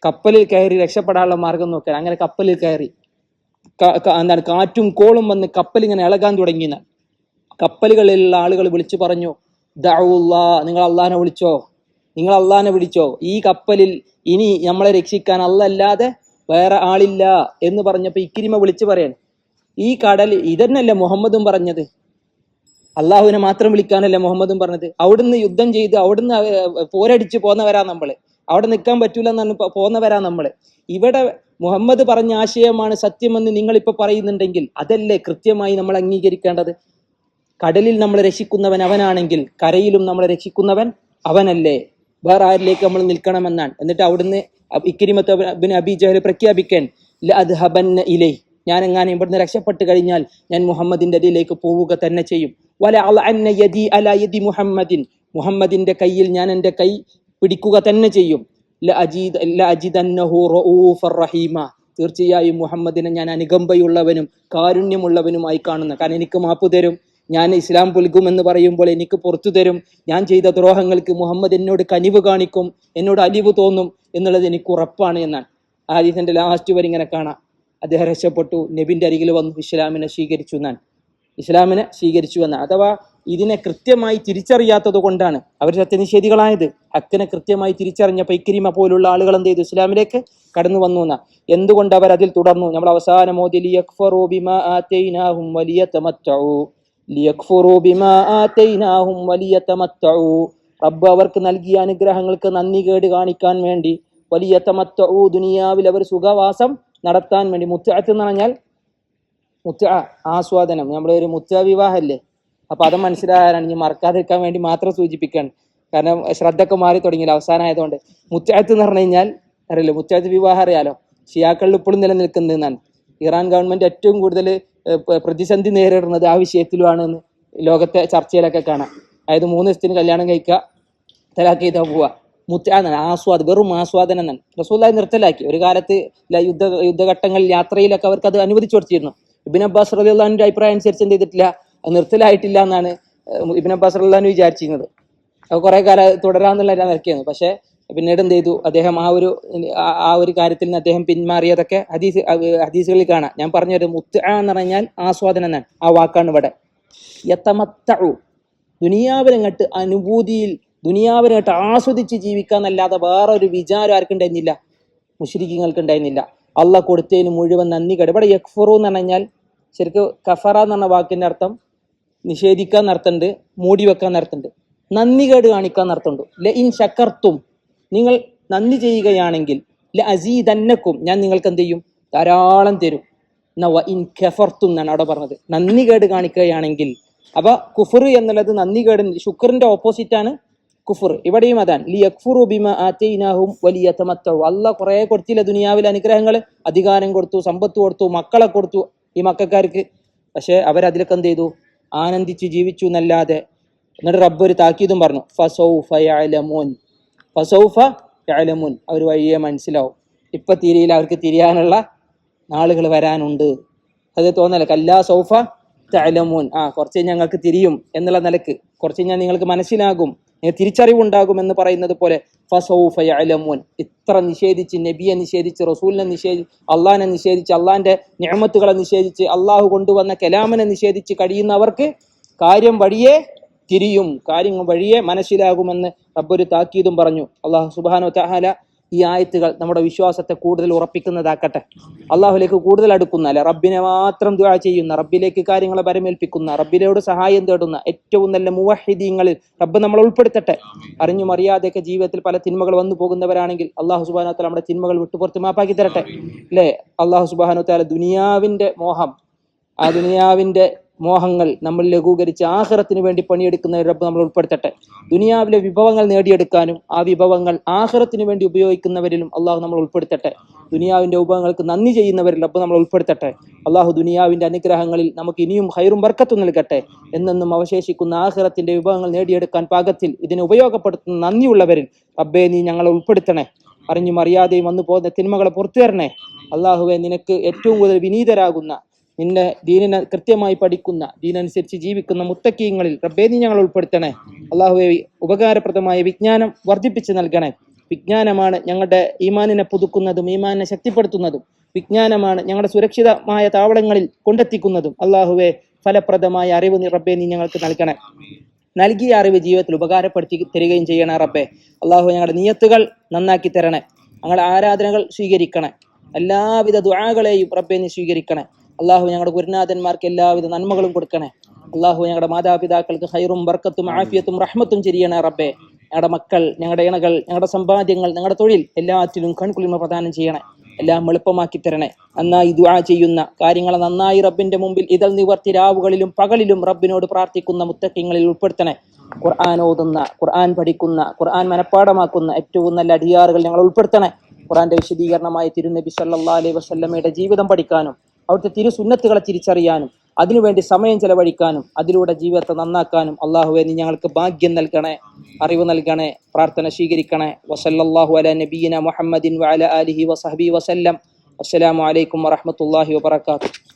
കപ്പലിൽ കയറി രക്ഷപ്പെടാനുള്ള മാർഗം നോക്കാൻ. അങ്ങനെ കപ്പലിൽ കയറി. എന്താണ് കാറ്റും കോളും വന്ന് കപ്പൽ ഇങ്ങനെ ഇളകാൻ തുടങ്ങിയെന്ന് കപ്പലുകളിലുള്ള ആളുകൾ വിളിച്ചു പറഞ്ഞു ദാവുല്ലാ നിങ്ങൾ അള്ളാഹിനെ വിളിച്ചോ? നിങ്ങൾ അള്ളാഹിനെ വിളിച്ചോ? ഈ കപ്പലിൽ ഇനി നമ്മളെ രക്ഷിക്കാൻ അല്ലല്ലാതെ വേറെ ആളില്ല എന്ന് പറഞ്ഞപ്പോൾ ഇക്കിരിമ വിളിച്ചു പറയാൻ ഈ കടൽ ഇതന്നെയല്ലേ മുഹമ്മദും പറഞ്ഞത്? അള്ളാഹുവിനെ മാത്രം വിളിക്കാനല്ലേ മുഹമ്മദും പറഞ്ഞത്? അവിടുന്ന് യുദ്ധം ചെയ്ത് അവിടുന്ന് അവ- പോരടിച്ച് പോന്നവരാ നമ്മൾ. അവിടെ നിൽക്കാൻ പറ്റൂല എന്നാണ് പോന്നവരാ നമ്മൾ. ഇവിടെ മുഹമ്മദ് പറഞ്ഞ ആശയമാണ് സത്യമെന്ന് നിങ്ങൾ ഇപ്പൊ പറയുന്നുണ്ടെങ്കിൽ അതല്ലേ കൃത്യമായി നമ്മൾ അംഗീകരിക്കേണ്ടത്? കടലിൽ നമ്മളെ രക്ഷിക്കുന്നവൻ അവനാണെങ്കിൽ കരയിലും നമ്മളെ രക്ഷിക്കുന്നവൻ അവനല്ലേ? വേറെ ആരിലേക്ക് നമ്മൾ നിൽക്കണമെന്നാണ്. എന്നിട്ട് അവിടുന്ന് ഇക്കിരിമത്ത് ബിൻ ജഹൽ പ്രഖ്യാപിക്കാൻ ലഅദ്ഹബന്ന ഇലൈ ഞാൻ എങ്ങാനും ഇവിടുന്ന് രക്ഷപ്പെട്ട് കഴിഞ്ഞാൽ ഞാൻ മുഹമ്മദിന്റെ അടിയിലേക്ക് പോവുക തന്നെ ചെയ്യും. യദി അല യദി മുഹമ്മദിൻ. മുഹമ്മദിന്റെ കയ്യിൽ ഞാൻ എന്റെ കൈ പിടിക്കുക തന്നെ ചെയ്യും. റഹീമ. തീർച്ചയായും മുഹമ്മദിനെ ഞാൻ അനുകമ്പയുള്ളവനും കാരുണ്യമുള്ളവനുമായി കാണുന്ന കാരണം എനിക്ക് മാപ്പ് തരും ഞാൻ ഇസ്ലാം പുൽകുമെന്ന് പറയുമ്പോൾ എനിക്ക് പുറത്തു തരും ഞാൻ ചെയ്ത ദ്രോഹങ്ങൾക്ക് മുഹമ്മദ് എന്നോട് കനിവ് കാണിക്കും എന്നോട് അലിവ് തോന്നും എന്നുള്ളത് എനിക്ക് ഉറപ്പാണ് എന്നാണ്. ആദ്യത്തിന്റെ ലാസ്റ്റ് വരെ ഇങ്ങനെ കാണാം. അദ്ദേഹം രക്ഷപ്പെട്ടു നബിന്റെ അരികിൽ വന്നു ഇസ്ലാമിനെ സ്വീകരിച്ചു എന്നാണ്. ഇസ്ലാമിനെ സ്വീകരിച്ചു എന്ന്. അഥവാ ഇതിനെ കൃത്യമായി തിരിച്ചറിയാത്തത് കൊണ്ടാണ് അവർ സത്യനിഷേധികളായത്. ഹക്കിനെ കൃത്യമായി തിരിച്ചറിഞ്ഞ പൈക്കരിമ പോലുള്ള ആളുകൾ എന്ത് ചെയ്തു? ഇസ്ലാമിലേക്ക് കടന്നു വന്നു എന്ന. എന്തുകൊണ്ട് അവർ അതിൽ തുടർന്നു? നമ്മൾ അവസാന റബ്ബ് അവർക്ക് നൽകിയ അനുഗ്രഹങ്ങൾക്ക് നന്ദി കേട് കാണിക്കാൻ വേണ്ടി വലിയ തമത്തഊ ദുനിയാവിൽ അവർ സുഖവാസം നടത്താൻ വേണ്ടി മുത്തഅത്ത് എന്ന് പറഞ്ഞാൽ മുത്ത ആസ്വാദനം. നമ്മുടെ ഒരു മുത്ത വിവാഹമല്ലേ അപ്പൊ അത് മനസ്സിലായാലാണ് ഇനി മറക്കാതിരിക്കാൻ വേണ്ടി മാത്രം സൂചിപ്പിക്കുകയാണ് കാരണം ശ്രദ്ധ ഒക്കെ മാറി തുടങ്ങിയില്ല അവസാനമായതുകൊണ്ട് മുത്തഅത്ത് എന്ന് പറഞ്ഞു കഴിഞ്ഞാൽ അറിയില്ല മുത്തഅത്ത് വിവാഹം അറിയാലോ? ഷിയാക്കളിൽ ഇപ്പോഴും നിലനിൽക്കുന്നതെന്നാണ്. ഇറാൻ ഗവൺമെന്റ് ഏറ്റവും കൂടുതൽ പ്രതിസന്ധി നേരിടുന്നത് ആ വിഷയത്തിലുമാണ് എന്ന് ലോകത്തെ ചർച്ചയിലൊക്കെ കാണാം. അതായത് മൂന്ന് ദിവസത്തിന് കല്യാണം കഴിക്കുക തലാക്ക് ചെയ്താൽ പോവുക. മുത്താണ് ആസ്വാദ വെറും ആസ്വാദനം എന്നാണ്. റസൂല്ലായി നിർത്തലാക്കി. ഒരു കാലത്ത് യുദ്ധ യുദ്ധഘട്ടങ്ങളിൽ യാത്രയിലൊക്കെ അവർക്ക് അത് അനുവദിച്ചു കൊടുത്തിരുന്നു. ഇബിൻ അബ്ബാസ് റലിയുള്ളാഹിന്റെ അഭിപ്രായം അനുസരിച്ച് എന്ത് ചെയ്തിട്ടില്ല? നിർത്തലായിട്ടില്ല എന്നാണ് ഇബിൻ അബ്ബാസ് റലിയുള്ളഹാൻ വിചാരിച്ചിരുന്നത്. അത് കുറേ കാലം തുടരാന്നുള്ള നിലയ്ക്കായിരുന്നു പക്ഷേ പിന്നീട് എന്ത് ചെയ്തു? അദ്ദേഹം ആ ഒരു ആ- ഒരു കാര്യത്തിൽ നിന്ന് അദ്ദേഹം പിന്മാറിയതൊക്കെ ഹദീസ് ഹദീസുകളിൽ കാണാം. ഞാൻ പറഞ്ഞൊരു മുത്ത് എന്ന് പറഞ്ഞാൽ ആസ്വാദനം എന്നാണ്. ആ വാക്കാണ് ഇവിടെ. യത്തമത്തഴു ദുനിയാവിനങ്ങട്ട് അനുഭൂതിയിൽ ദുനിയാവിനങ്ങട്ട് ആസ്വദിച്ച് ജീവിക്കാന്നല്ലാതെ വേറെ ഒരു വിചാരം ആർക്കുണ്ടായിരുന്നില്ല മുഷരിക്കങ്ങൾക്ക് ഉണ്ടായിരുന്നില്ല. അള്ള കൊടുത്തതിന് മുഴുവൻ നന്ദി കേട് ഇവിടെ യക്ഫറു എന്ന് പറഞ്ഞാൽ ശരിക്കും കഫറ എന്ന് പറഞ്ഞ വാക്കിന്റെ അർത്ഥം നിഷേധിക്കാൻ നടത്തുന്നുണ്ട് മൂടി വെക്കാൻ നടത്തുന്നുണ്ട്. നന്ദി കേട് കാണിക്കാൻ നടത്തുന്നുണ്ട്. ല ഇൻ ശക്കർത്തും നിങ്ങൾ നന്ദി ചെയ്യുകയാണെങ്കിൽ ല അസീതന്നക്കും ഞാൻ നിങ്ങൾക്ക് എന്ത് ചെയ്യും? ധാരാളം തരും. നവ ഇൻ ഖഫർത്തും എന്നാണ് അവിടെ പറഞ്ഞത്. നന്ദി കേട് കാണിക്കുകയാണെങ്കിൽ അപ്പൊ കുഫർ എന്നുള്ളത് നന്ദി കേട് ശുക്രന്റെ ഓപ്പോസിറ്റ് ആണ്. കുഫർ. ഇവിടെയും അതാണ്. ലി യക്ഫുറു ബിമ ആറ്റൈനാഹും വലിയ തമത്തവും അല്ല കുറെ കൊടുത്തില്ല ദുനിയാവിലെ അനുഗ്രഹങ്ങൾ? അധികാരം കൊടുത്തു സമ്പത്ത് കൊടുത്തു മക്കളെ കൊടുത്തു ഈ മക്കാർക്ക്. പക്ഷെ അവരതിലൊക്കെ എന്ത് ചെയ്തു? ആനന്ദിച്ച് ജീവിച്ചു എന്നല്ലാതെ. എന്നിട്ട് റബ്ബ് ഒരു താക്കീതും പറഞ്ഞു. ഫസൗഫ ഫസൗഫ അവർ വഴിയെ മനസ്സിലാവും. ഇപ്പൊ തിരിയിൽ അവർക്ക് തിരിയാനുള്ള നാളുകൾ വരാനുണ്ട്. അത് തോന്നല കല്ലാ സൗഫ തഅലമൂൻ ആ കുറച്ച് ഞങ്ങൾക്ക് തിരിയും എന്നുള്ള നിലയ്ക്ക്. കുറച്ച് ഞാൻ നിങ്ങൾക്ക് മനസ്സിലാകും. നിങ്ങൾക്ക് തിരിച്ചറിവുണ്ടാകും എന്ന് പറയുന്നത് പോലെ ഫസൗഫ യഅലമൂൻ. ഇത്ര നിഷേധിച്ച് നബിയെ നിഷേധിച്ച് റസൂലിനെ നിഷേധി അള്ളാഹിനെ നിഷേധിച്ച് അള്ളാഹിന്റെ നിഅമത്തുകളെ നിഷേധിച്ച് അള്ളാഹു കൊണ്ടുവന്ന കലാമനെ നിഷേധിച്ച് കഴിയുന്നവർക്ക് കാര്യം വഴിയേ തിരിയും. കാര്യങ്ങൾ വഴിയേ മനസ്സിലാകുമെന്ന് റബ്ബൊരു താക്കീതും പറഞ്ഞു. അള്ളാഹു സുബാനോ തഹാല ഈ ആയത്തുകൾ നമ്മുടെ വിശ്വാസത്തെ കൂടുതൽ ഉറപ്പിക്കുന്നതാക്കട്ടെ. അള്ളാഹുലേക്ക് കൂടുതൽ അടുക്കുന്ന അല്ലെ റബ്ബിനെ മാത്രം ദുആ ചെയ്യുന്ന റബ്ബിലേക്ക് കാര്യങ്ങളെ പരമേൽപ്പിക്കുന്ന റബ്ബിനോട് സഹായം തേടുന്ന ഏറ്റവും നല്ല മുവഹിദീങ്ങളിൽ റബ്ബ് നമ്മൾ ഉൾപ്പെടുത്തട്ടെ. അറിഞ്ഞു അറിയാതെയൊക്കെ ജീവിതത്തിൽ പല തിന്മകൾ വന്നു പോകുന്നവരാണെങ്കിൽ അള്ളാഹു സുബാനോ താല നമ്മുടെ തിന്മകൾ വിട്ടുപുറത്ത് മാപ്പാക്കി തരട്ടെ. അല്ലേ? അള്ളാഹു സുബാനോ താല ദുനിയാവിന്റെ മോഹം ആ ദുനിയാവിന്റെ മോഹങ്ങൾ നമ്മൾ ലഘൂകരിച്ച് ആഹ്റത്തിന് വേണ്ടി പണിയെടുക്കുന്ന റബ്ബ് നമ്മൾ ഉൾപ്പെടുത്തട്ടെ. ദുനിയാവിലെ വിഭവങ്ങൾ നേടിയെടുക്കാനും ആ വിഭവങ്ങൾ ആഹ്റത്തിന് വേണ്ടി ഉപയോഗിക്കുന്നവരിലും അള്ളാഹു നമ്മൾ ഉൾപ്പെടുത്തട്ടെ. ദുനിയാവിന്റെ ഉപഭവങ്ങൾക്ക് നന്ദി ചെയ്യുന്നവരിൽ റബ്ബ് നമ്മൾ ഉൾപ്പെടുത്തട്ടെ. അള്ളാഹു ദുനിയാവിന്റെ അനുഗ്രഹങ്ങളിൽ നമുക്ക് ഇനിയും ഹൈറും ബർക്കത്തും നൽകട്ടെ. എന്നെന്നും അവശേഷിക്കുന്ന ആഹ്റത്തിന്റെ വിഭവങ്ങൾ നേടിയെടുക്കാൻ പാകത്തിൽ ഇതിനെ ഉപയോഗപ്പെടുത്തുന്ന നന്ദിയുള്ളവരിൽ റബ്ബെ നീ ഞങ്ങളെ ഉൾപ്പെടുത്തണേ. അറിഞ്ഞും അറിയാതെയും വന്നു പോകുന്ന തിന്മകളെ പുറത്തു തരണേ അള്ളാഹുവെ നിനക്ക് ഏറ്റവും കൂടുതൽ വിനീതരാകുന്ന നിന്റെ ദീനിനെ കൃത്യമായി പഠിക്കുന്ന ദീനനുസരിച്ച് ജീവിക്കുന്ന മുത്തക്കീങ്ങളിൽ റബ്ബേ നീ ഞങ്ങൾ ഉൾപ്പെടുത്തണേ. അള്ളാഹുവെ ഉപകാരപ്രദമായ വിജ്ഞാനം വർദ്ധിപ്പിച്ച് നൽകണേ. വിജ്ഞാനമാണ് ഞങ്ങളുടെ ഈമാനിനെ പുതുക്കുന്നതും ഈമാനിനെ ശക്തിപ്പെടുത്തുന്നതും. വിജ്ഞാനമാണ് ഞങ്ങളുടെ സുരക്ഷിതമായ താവളങ്ങളിൽ കൊണ്ടെത്തിക്കുന്നതും. അള്ളാഹുവെ ഫലപ്രദമായ അറിവ് റബ്ബെ റബ്ബേ നീ ഞങ്ങൾക്ക് നൽകണേ. നൽകിയ അറിവ് ജീവിതത്തിൽ ഉപകാരപ്പെടുത്തി തരികയും ചെയ്യണേ റബ്ബെ. അള്ളാഹു ഞങ്ങളുടെ നിയത്തുകൾ നന്നാക്കി തരണേ. ഞങ്ങളുടെ ആരാധനകൾ സ്വീകരിക്കണേ. എല്ലാവിധ ദുആകളെയും റബ്ബെ നീ സ്വീകരിക്കണേ. അള്ളാഹു ഞങ്ങളുടെ ഗുരുനാഥന്മാർക്ക് എല്ലാവിധ നന്മകളും കൊടുക്കണേ. അള്ളാഹു ഞങ്ങളുടെ മാതാപിതാക്കൾക്ക് ഹൈറും ബർക്കത്തും ആഫിയത്തും റഹ്മത്തും ചെയ്യണേ റബ്ബേ. ഞങ്ങളുടെ മക്കൾ ഞങ്ങളുടെ ഇണകൾ ഞങ്ങളുടെ സമ്പാദ്യങ്ങൾ ഞങ്ങളുടെ തൊഴിൽ എല്ലാറ്റിലും കൺകുളിമ പ്രദാനം ചെയ്യണേ. എല്ലാം എളുപ്പമാക്കി തരണേ. നന്നായി ദുആ ചെയ്യുന്ന കാര്യങ്ങളെ നന്നായി റബ്ബിന്റെ മുമ്പിൽ ഇതൽ നിവർത്തി രാവുകളിലും പകലിലും റബ്ബിനോട് പ്രാർത്ഥിക്കുന്ന മുത്തക്കിങ്ങളിൽ ഉൾപ്പെടുത്തണേ. ഖുർആൻ ഓതുന്ന ഖുർആൻ പഠിക്കുന്ന ഖുർആൻ മനഃപ്പാടമാക്കുന്ന ഏറ്റവും നല്ല അടിയാറുകൾ ഞങ്ങൾ ഉൾപ്പെടുത്തണേ. ഖുർആന്റെ വിശദീകരണമായി തിരുനബി സല്ലാ അലൈഹി വസല്ലമയുടെ ജീവിതം പഠിക്കാനും അവിടുത്തെ തിരുസുന്നത്തുകളെ തിരിച്ചറിയാനും അതിനുവേണ്ടി സമയം ചെലവഴിക്കാനും അതിലൂടെ ജീവിതത്തെ നന്നാക്കാനും അള്ളാഹുവെ നീ ഞങ്ങൾക്ക് ഭാഗ്യം നൽകണേ അറിവ് നൽകണേ പ്രാർത്ഥന സ്വീകരിക്കണേ. വസല്ലാഹു അല നബീന മുഹമ്മദിൻ വഅല ആലിഹി വസഹബി വസല്ലം. അസ്സലാമു അലൈക്കും വറഹ്മത്തുള്ളാഹി വബറകാതുഹു